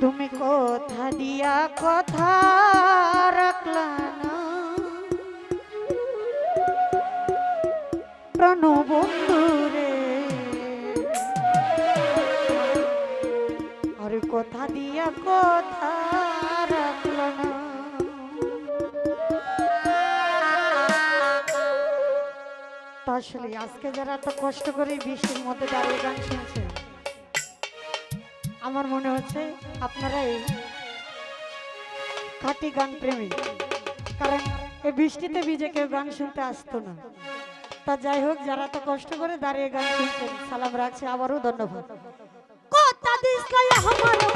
তুমি কথা দিয়া কথা রাখলা না। প্রণবন্ধু রে আর কথা দিয়া কথা রাখলা না। আসলে আজকে যারা এত কষ্ট করে বৃষ্টির মধ্যে দাঁড়িয়ে গান শুনছে আমার মনে হচ্ছে আপনারা এই খাঁটি গান প্রেমী কারণ এই বৃষ্টিতে ভিজে কেউ গান শুনতে আসতো না। তা যাই হোক, যারা তো কষ্ট করে দাঁড়িয়ে গান শুনছেন, সালাম রাখছে, আবারও ধন্যবাদ। কত দিস আমার।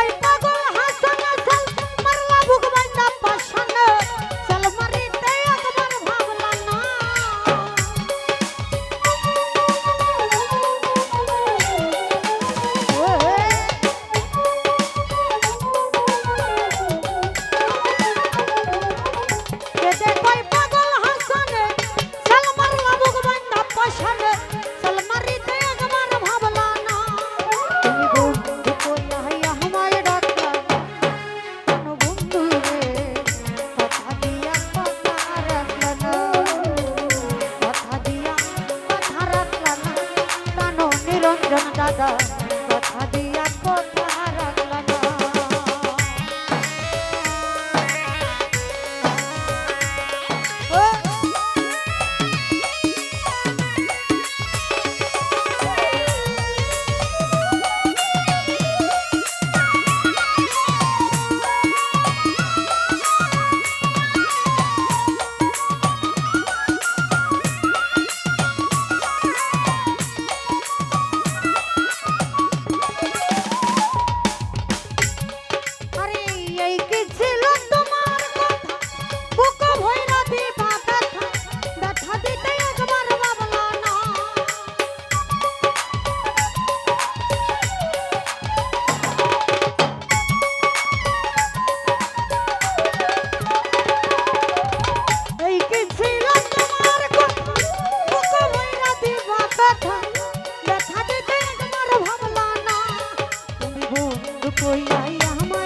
হয় হাজার টাকা কইলাই আমার